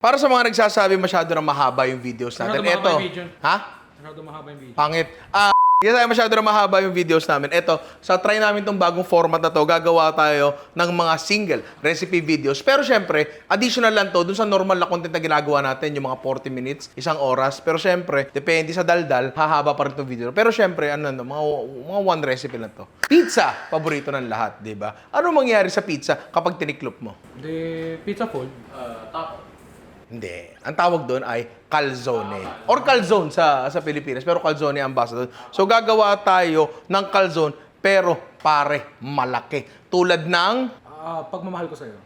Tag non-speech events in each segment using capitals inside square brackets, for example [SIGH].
Para sa mga nagsasabi masyado na mahaba yung videos natin, Masyado mahaba eto. yung video. Ha? Masyado mahaba yung video. Pangit. Ah, kasi tayo masyado na mahaba yung videos namin. Eto, sa try namin tong bagong format na to, gagawa tayo ng mga single recipe videos. Pero syempre, additional lang to dun sa normal na content na ginagawa natin, yung mga 40 minutes, isang oras. Pero syempre, depende sa daldal, hahaba pa rin tong video. Pero syempre, ano, no, mga, mga one recipe lang to. Pizza, paborito ng lahat, di ba? Ano mangyayari sa pizza kapag tiniklop mo? The pizza fold, uh, top. Hindi. Ang tawag doon ay calzone. Or calzone sa sa Pilipinas, pero calzone ang basa doon. So gagawa tayo ng calzone pero pare malaki. Tulad ng Uh, pagmamahal ko sa'yo.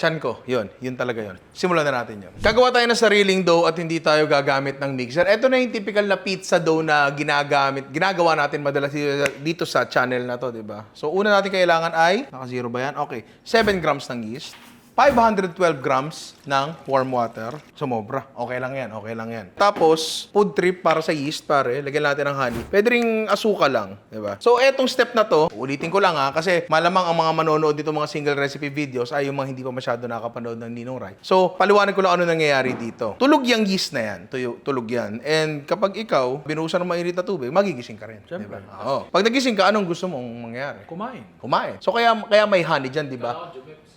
Chan ko, yun. Yun talaga yun. Simulan na natin yun. Gagawa tayo ng sariling dough at hindi tayo gagamit ng mixer. Ito na yung typical na pizza dough na ginagamit, ginagawa natin madalas dito sa channel na to, di ba? So, una natin kailangan ay, naka-zero ba yan? Okay. 7 grams ng yeast. 512 grams ng warm water. Sumobra. Okay lang yan, okay lang yan. Tapos, food trip para sa yeast, pare. Lagyan natin ng honey. Pwede ring asuka lang, di ba? So, etong step na to, ulitin ko lang ha, kasi malamang ang mga manonood dito mga single recipe videos ay yung mga hindi pa masyado nakapanood ng Ninong Rai. So, paliwanag ko lang ano nangyayari dito. Tulog yung yeast na yan. Tuyo, tulog yan. And kapag ikaw, binuhusan ng mainit na tubig, magigising ka rin. Siyempre. ba? Oo. Pag nagising ka, anong gusto mong mangyari? Kumain. Kumain. So kaya kaya may honey diyan, 'di ba?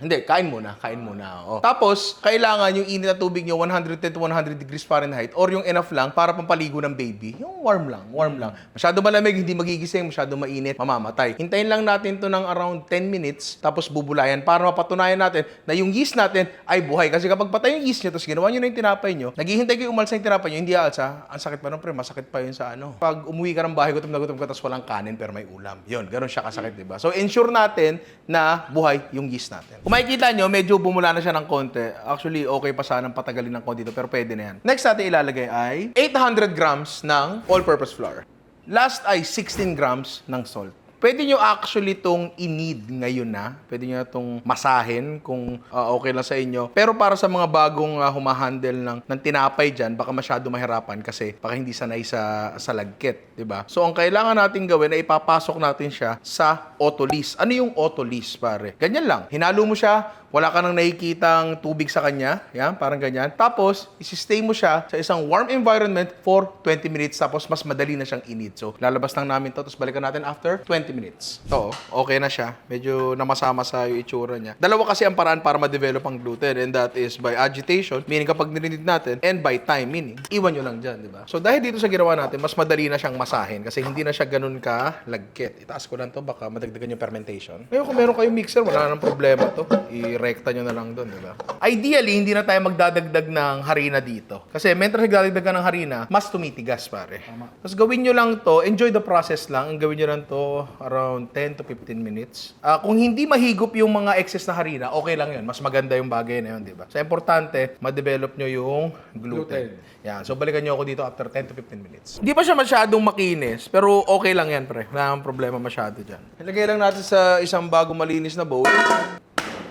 Hindi, kain muna, kain muna. Oo. Tapos, kailangan yung init na tubig nyo 110 to 100 degrees Fahrenheit or yung enough lang para pampaligo ng baby. Yung warm lang, warm lang. Masyado malamig, hindi magigising, masyado mainit, mamamatay. Hintayin lang natin to ng around 10 minutes, tapos bubulayan para mapatunayan natin na yung yeast natin ay buhay. Kasi kapag patay yung yeast nyo, tapos ginawa nyo na yung tinapay nyo, naghihintay kayo umalsa yung tinapay nyo, hindi aalsa, ang sakit pa nun, pre, masakit pa yun sa ano. Pag umuwi ka ng bahay, gutom na gutom ka, tapos walang kanin, pero may ulam. Yun, ganun siya kasakit, di ba? So, ensure natin na buhay yung yeast natin. Kung makikita nyo, medyo bumula na siya ng konti. Actually, okay pa sanang patagalin ng konti dito, pero pwede na yan. Next natin ilalagay ay 800 grams ng all-purpose flour. Last ay 16 grams ng salt. Pwede nyo actually tong i-need ngayon na. Pwede nyo itong masahin kung ah, okay lang sa inyo. Pero para sa mga bagong uh, humahandle ng, ng tinapay dyan, baka masyado mahirapan kasi baka hindi sanay sa, sa lagkit. ba? So, ang kailangan natin gawin ay ipapasok natin siya sa autolis. Ano yung autolis, pare? Ganyan lang. Hinalo mo siya, wala ka nang nakikitang tubig sa kanya. Yan, parang ganyan. Tapos, isi-stay mo siya sa isang warm environment for 20 minutes. Tapos, mas madali na siyang init. So, lalabas lang namin to. Tapos, balikan natin after 20 minutes. To, okay na siya. Medyo namasama sa yung itsura niya. Dalawa kasi ang paraan para ma-develop ang gluten. And that is by agitation, meaning kapag nirinid natin, and by time, meaning iwan nyo lang dyan, di ba? So, dahil dito sa ginawa natin, mas madali na siyang masahin kasi hindi na siya ganun ka lagkit. Itaas ko lang to, baka madagdagan yung fermentation. Ngayon, kung meron kayong mixer, wala nang problema to. I-recta nyo na lang doon, di ba? Ideally, hindi na tayo magdadagdag ng harina dito. Kasi mentras nagdadagdag ka ng harina, mas tumitigas, pare. Tapos gawin nyo lang to, enjoy the process lang. Ang gawin nyo lang to around 10 to 15 minutes. Ah, kung hindi mahigop yung mga excess na harina, okay lang yun. Mas maganda yung bagay na yun, di ba? So, importante, ma-develop nyo yung gluten. Gluten. Yan. So, balikan nyo ako dito after 10 to 15 minutes. Hindi pa siya masyadong makinis, pero okay lang yan, pre. Wala nang problema masyado dyan. Ilagay lang natin sa isang bago malinis na bowl.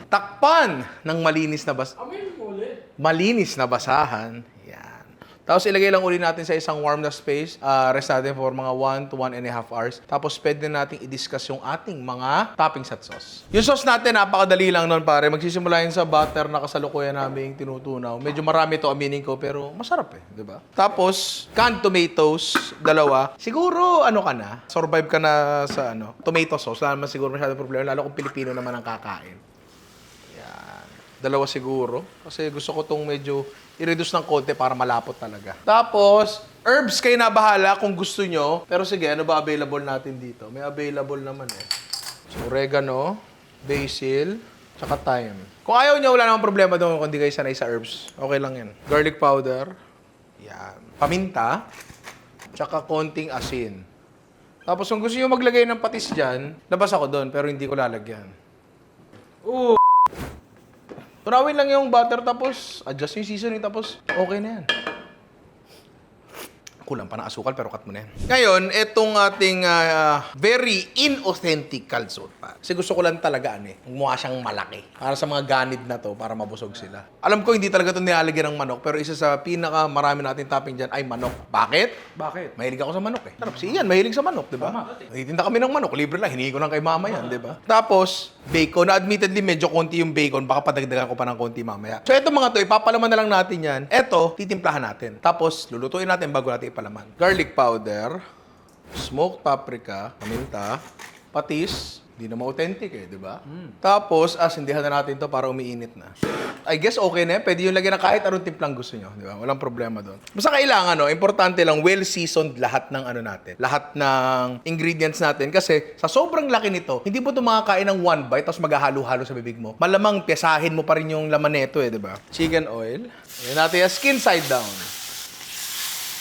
Takpan ng malinis na bas... Malinis na basahan. Tapos ilagay lang uli natin sa isang warm na space. Ah, rest natin for mga 1 to 1 and a half hours. Tapos pwede natin i-discuss yung ating mga toppings at sauce. Yung sauce natin, napakadali lang nun pare. Magsisimula yun sa butter na kasalukuyan namin tinutunaw. Medyo marami to aminin ko pero masarap eh, di ba? Tapos canned tomatoes, dalawa. Siguro ano ka na, survive ka na sa ano, tomato sauce. Wala naman siguro masyadong problema lalo kung Pilipino naman ang kakain. Yan. Dalawa siguro. Kasi gusto ko tong medyo i-reduce ng konti para malapot talaga. Tapos, herbs kayo na bahala kung gusto nyo. Pero sige, ano ba available natin dito? May available naman eh. So, oregano, basil, tsaka thyme. Kung ayaw nyo, wala namang problema doon kung di kayo sanay sa herbs. Okay lang yan. Garlic powder. Yan. Paminta. Tsaka konting asin. Tapos kung gusto nyo maglagay ng patis dyan, labas ako doon, pero hindi ko lalagyan. Oo. Tunawin lang yung butter tapos adjust yung seasoning tapos okay na yan. Kulang pa ng asukal pero cut mo na yan. Ngayon, itong ating ah, very inauthentic calzone pa. Kasi gusto ko lang talaga ano eh, mukha siyang malaki. Para sa mga ganid na to, para mabusog sila. Alam ko hindi talaga ito nilalagyan ng manok, pero isa sa pinaka marami natin topping dyan ay manok. Bakit? Bakit? Mahilig ako sa manok eh. Sarap. Si Ian, mahilig sa manok, di ba? Nagtitinda kami ng manok. Libre lang. Hiningi ko lang kay mama yan, di ba? Tapos, bacon. Na admittedly, medyo konti yung bacon. Baka padagdagan ko pa ng konti mamaya. So, eto mga to, ipapalaman na lang natin yan. Eto, titimplahan natin. Tapos, lulutuin natin bago natin ipalaman. Garlic powder, smoked paprika, paminta, patis, hindi naman authentic eh, di ba? Tapos, asindihan na natin to para umiinit na. I guess okay na yan. Pwede yung lagyan na kahit anong timplang gusto nyo, di ba? Walang problema doon. Basta kailangan, no, importante lang, well-seasoned lahat ng ano natin. Lahat ng ingredients natin. Kasi sa sobrang laki nito, hindi mo ito makakain ng one bite tapos maghahalo-halo sa bibig mo. Malamang pesahin mo pa rin yung laman nito eh, di ba? Chicken oil. Ayan natin yung skin side down.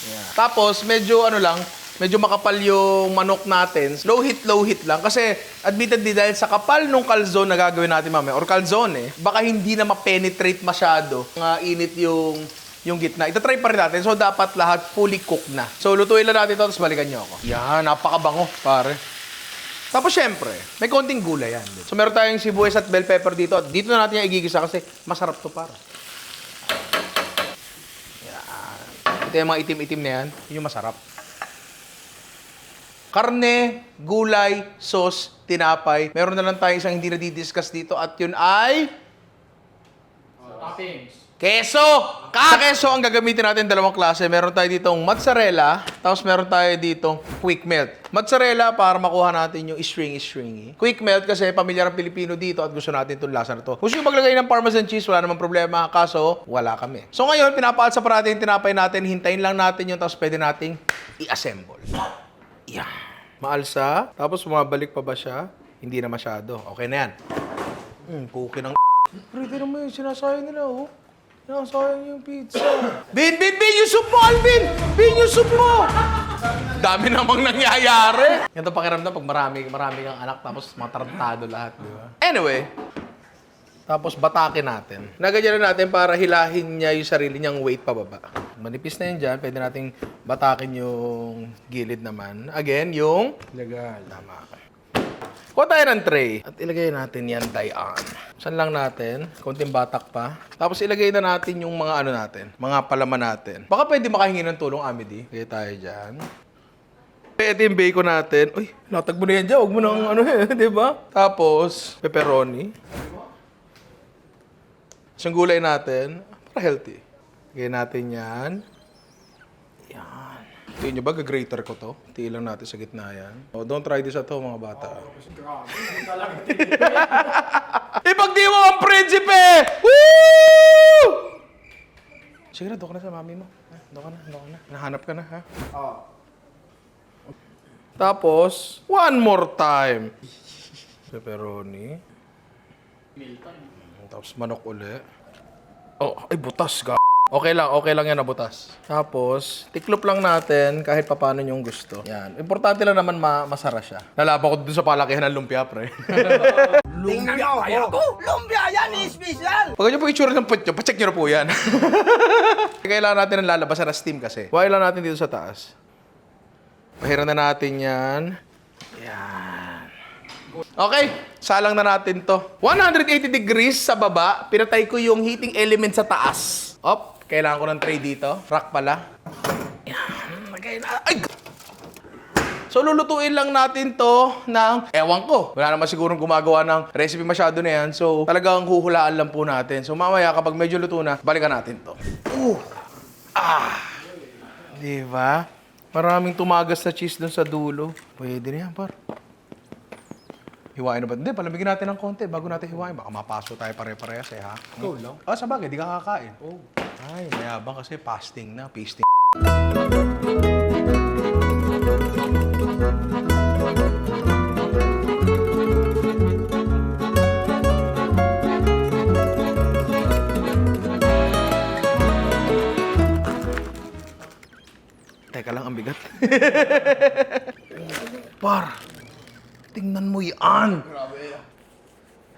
Yeah. Tapos, medyo ano lang, medyo makapal yung manok natin. Low heat, low heat lang. Kasi, admittedly, dahil sa kapal nung calzone na gagawin natin mamaya, or calzone eh, baka hindi na ma-penetrate masyado. Nga init yung yung gitna. Ito-try pa rin natin. So, dapat lahat fully cooked na. So, lutuin lang natin ito, tapos balikan nyo ako. Yan, napakabango, pare. Tapos, syempre, may konting gulay yan. So, meron tayong sibuyas at bell pepper dito. Dito na natin yung igigisa kasi masarap to para. Ito yung mga itim-itim na yan. Yun yung masarap. Karne, gulay, sauce, tinapay. Meron na lang tayo isang hindi na didiscuss dito at yun ay... Toppings. Keso! Sa keso, ang gagamitin natin dalawang klase. Meron tayo ditong mozzarella, tapos meron tayo ditong quick melt. Mozzarella para makuha natin yung stringy-stringy. Quick melt kasi pamilyar ang Pilipino dito at gusto natin itong lasa na to. Gusto nyo maglagay ng parmesan cheese, wala namang problema. Kaso, wala kami. So ngayon, pinapaalsa pa natin yung tinapay natin. Hintayin lang natin yun, tapos pwede nating i-assemble. Yeah. Maalsa, tapos bumabalik pa ba siya? Hindi na masyado. Okay na yan. Hmm, ng Pero ito naman yung sinasayang nila, oh. Sinasayang yung pizza. Bin, bin, bin! Yung soup mo, Alvin! Bin, yung soup mo! Dami namang nangyayari. Yan to pakiramdam pag marami, marami kang anak tapos mga tarantado lahat, di ba? Anyway, tapos batakin natin. Naganyan na natin para hilahin niya yung sarili niyang weight pababa. Manipis na yun dyan. Pwede nating batakin yung gilid naman. Again, yung Legal. Tama. Kuha tayo ng tray at ilagay natin yan dayan. Saan lang natin? Konting batak pa. Tapos ilagay na natin yung mga ano natin, mga palaman natin. Baka pwede makahingi ng tulong, Amity. Ilagay tayo dyan. Ito yung bacon natin. Uy, natag mo na yan dyan. Huwag mo nang ano eh, [LAUGHS] di ba? Tapos, pepperoni. Isang gulay natin, para healthy. Ilagay natin yan. Tingin nyo ba, gagrater ko to? Tiin lang natin sa gitna yan. Oh, don't try this at home, mga bata. [LAUGHS] Ipagdiwa ang prinsipe! Woo! Sige na, doon ka na sa mami mo. Ha? Doon ka na, doon ka na. Nahanap ka na, ha? Oo. Tapos, one more time. Pepperoni. Tapos manok uli. Oh, ay butas ga. Okay lang, okay lang yan na butas. Tapos, tiklop lang natin kahit papaano yung gusto. Yan. Importante lang naman ma masara siya. Nalaban ko dun sa palakihan ng lumpia, pre. [LAUGHS] Tingnan mo ako! Lumpia yan, special! Pag ganyan po itsura ng putyo, pacheck nyo na po yan. [LAUGHS] Kailangan natin ng lalabasan na steam kasi. Wala lang natin dito sa taas. Pahiran na natin yan. Yan. Okay, salang na natin to. 180 degrees sa baba. Pinatay ko yung heating element sa taas. Op, kailangan ko ng tray dito. Rack pala. Yan, na. Ay! So, lulutuin lang natin to ng, ewan ko, wala naman sigurong gumagawa ng recipe masyado na yan. So, talagang huhulaan lang po natin. So, mamaya kapag medyo luto na, balikan natin to. Uh! Ah! Di ba? Maraming tumagas na cheese dun sa dulo. Pwede na yan, par. Hiwain na ba? Hindi, palamigin natin ng konti bago natin hiwain. Baka mapaso tayo pare-parehas eh, ha? Ikaw lang. Ah, sa bagay, di ka kakain. Oh. Ay, mayabang kasi fasting na, feasting. Teka lang, ang bigat. [LAUGHS] Par, tingnan mo yan.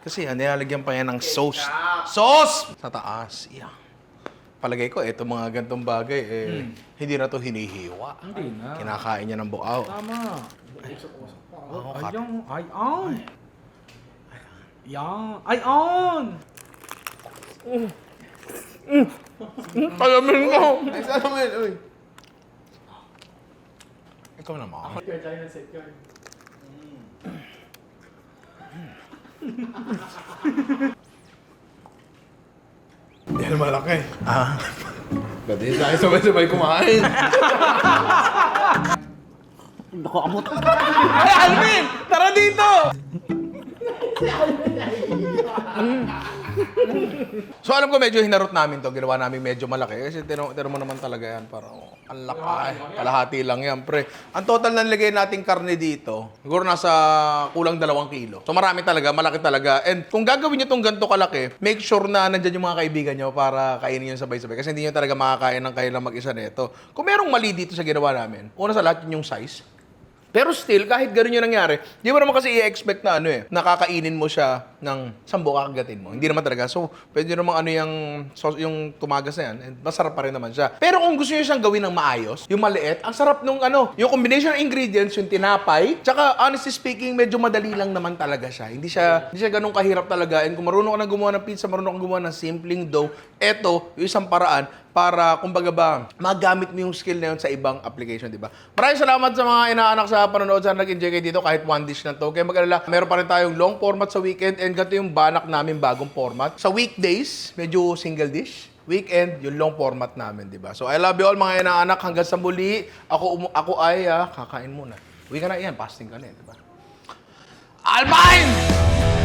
Kasi yan, nilalagyan pa yan ng sauce. Sauce! Sa taas. Yeah. Palagay ko, eto mga gantong bagay, eh, hindi na to hinihiwa. Hindi na. Kinakain niya ng buaw. Tama. Pa. Ay, ay, on. Yan. Ay, on. Kalamin ko! Ay, sana mo yun, uy. Ikaw naman. [LAUGHS] Yan malaki. Ah. Pwede tayo sabay-sabay kumain. Ay, Alvin! Tara dito! So alam ko medyo hinarot namin to, ginawa namin medyo malaki kasi tino, tino mo naman talaga yan, parang oh, ang laki, kalahati lang yan, pre. Ang total na nilagay nating karne dito, siguro nasa kulang dalawang kilo. So marami talaga, malaki talaga. And kung gagawin nyo tong ganito kalaki, make sure na nandyan yung mga kaibigan nyo para kainin yun sabay-sabay kasi hindi nyo talaga makakain ng kayo lang mag-isa nito. Kung merong mali dito sa ginawa namin, una sa lahat yun yung size. Pero still, kahit ganun yung nangyari, di mo naman kasi i-expect na ano eh, nakakainin mo siya ng sambo kakagatin mo. Hindi naman talaga. So, pwede namang ano yung, sauce- yung tumagas na yan, and masarap pa rin naman siya. Pero kung gusto niyo siyang gawin ng maayos, yung maliit, ang sarap nung ano, yung combination ng ingredients, yung tinapay, tsaka honestly speaking, medyo madali lang naman talaga siya. Hindi siya, hindi siya ganun kahirap talaga. And kung marunong ka na gumawa ng pizza, marunong ka gumawa ng simpleng dough, eto, yung isang paraan, para kumbaga ba magamit mo yung skill na yun sa ibang application, di ba? Maraming salamat sa mga inaanak sa panonood. Sana nag-enjoy kayo dito kahit one dish na to. Kaya mag-alala, meron pa rin tayong long format sa weekend and ganito yung banak namin bagong format. Sa weekdays, medyo single dish. Weekend, yung long format namin, di ba? So I love you all mga inaanak. Hanggang sa muli, ako, ako ay ah, kakain muna. Uwi ka na yan, fasting ka na eh, di ba? Alpine!